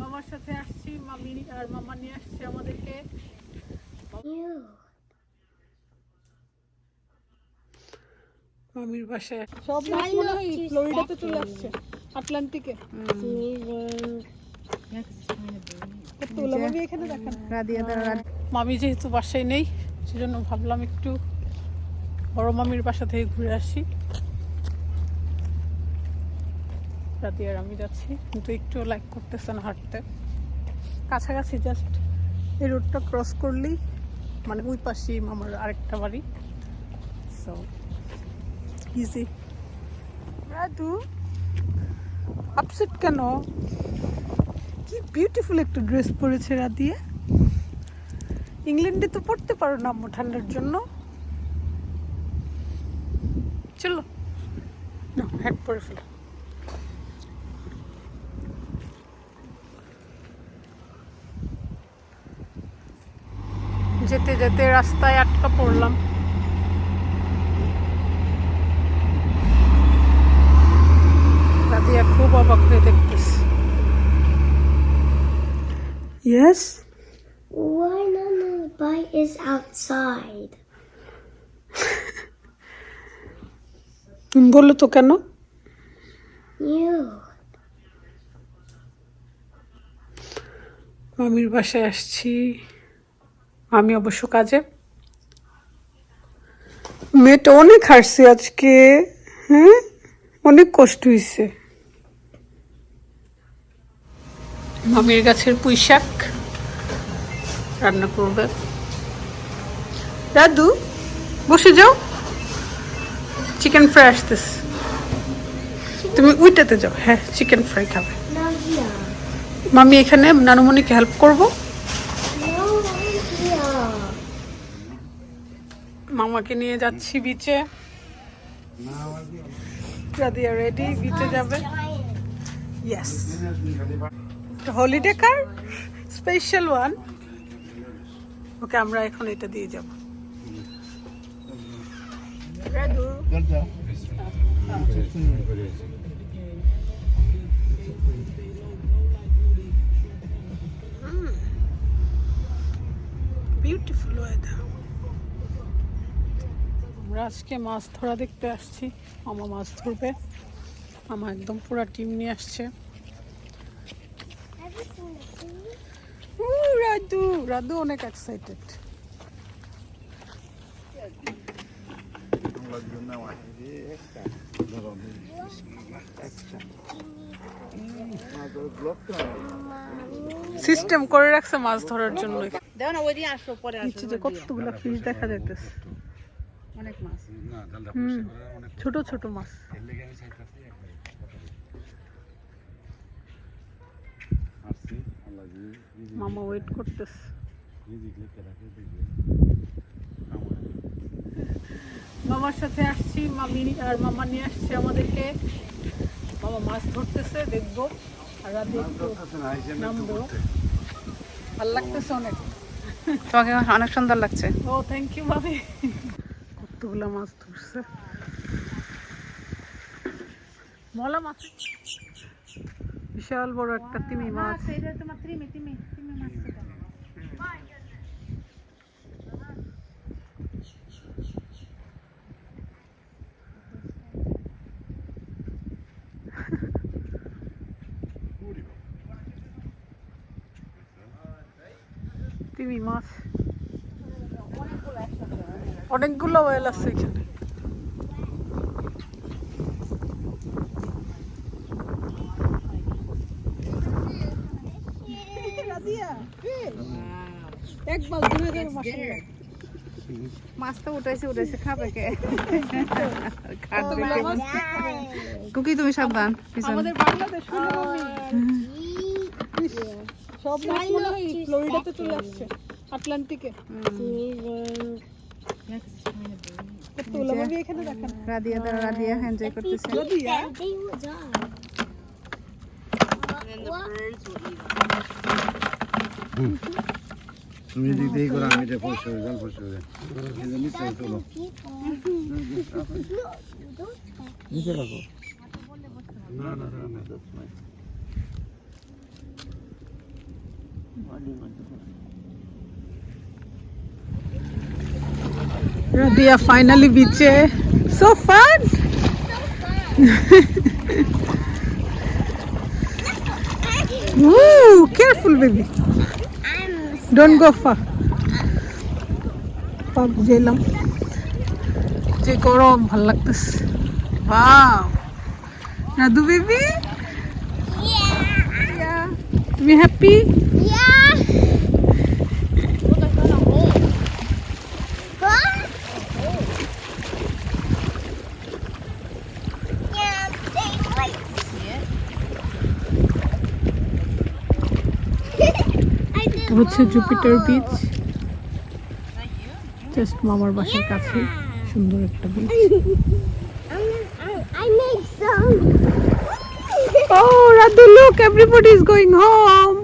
মামার সাথে আসছি মামি আর মামা নিয়ে আসছে আমাদেরকে। মামির বাসায় সব মাছ মনে হয় ফ্লোরিডাতে চলে আসছে আটলান্টিকে। রাদিয়া মামি যেহেতু বাসায় নেই সেজন্য ভাবলাম একটু বড় মামির বাসা থেকে ঘুরে আসি। রাতে আর আমি যাচ্ছি, কিন্তু একটু লাইক করতেছে না হাঁটতে। কাছাকাছি জাস্ট এই রোডটা ক্রস করলেই মানে ওই পাশেই মামার আরেকটা বাড়ি। সো ইজি রাধু আপসেট কেন? কি বিউটিফুল একটা ড্রেস পরেছে রাধিয়া ইংল্যান্ডে তো পড়তে পারো না আম্মু ঠান্ডার জন্য। চলো। না হ্যাট পরে ফেলো। যেতে যেতে রাস্তায় আটকা পড়লাম। রাধিয়া খুব অবাক হয়ে দেখতেছে। Yes Why the bite is outside? বলল তো কেন? You. মামির বাসায় আসছি। আমি অবশ্য কাজে। মেয়েটা অনেক হাসছে আজকে হ্যাঁ? অনেক কষ্ট হয়েছে মামির গাছের পুঁই শাক রান্না করবে। দাদু বসে যাও। চিকেন ফ্রাই আসতেছে। তুমি উইটাতে যাও। হ্যাঁ চিকেন ফ্রাই খাবে। মামি এখানে নানুমণিকে হেল্প করব। মামাকে নিয়ে যাচ্ছি বিচে রাদিয়া রেডি বিচে যাবে. Yes holiday car special one okay আমরা এখন এটা দিয়ে যাব। রাধু আমরা আজকে মাছ ধরা দেখতে আসছি। মামা মাছ ধরবে। মামা একদম পুরা টিম নিয়ে আসছে। রাধু রাধু অনেক এক্সাইটেড সিস্টেম করে রাখছে মাছ ধরার জন্য দাও না ওই দিন আসো পরে কতগুলো ফিশ দেখা যাইতেছে। অনেক মাছ। ছোট ছোট মাছ। মামা ওয়েট করতেছে। মামার সাথে আসছি মামি আর মামা নিয়ে আসছে আমাদেরকে। মামা মাছ ধরতেছে দেখব। আর রাতে একটু নামবো। ভালো লাগতেছে অনেক। তোমাকে অনেক সুন্দর লাগছে। ও থ্যাংক ইউ ভাবি কতগুলো মাছ ধরছে মলা মাছ বিশাল বড় একটা তিমি মাছ এটা তোমার তিমি তিমি তিমি মাছ তিমি মাছ অনেকগুলো ওয়েল আছে এখানে। উঠাইছে উঠাইছে খাবে কে? কুকি তুমি সাবধান আমাদের বাংলাদেশ সব মাছ মনে হয় ফ্লোরিডাতে চলে আসছে আটলান্টিকে। রাদিয়া দ্বারা. তুমি এদিক দিয়ে করো আমি এটা পরিষ্কার জল পরিষ্কার নিচে না Radia finally beach. So fun! Woo! Careful, baby. Don't go far. পাপ গেলাম যে গরম ভালো লাগতেছে বাও রাধু বেবি তুমি হ্যাপি Yeah. হচ্ছে জুপিটার বিচ জাস্ট মামার বাসার কাছে সুন্দর একটা beach. Oh, Radhu, look, everybody is going home.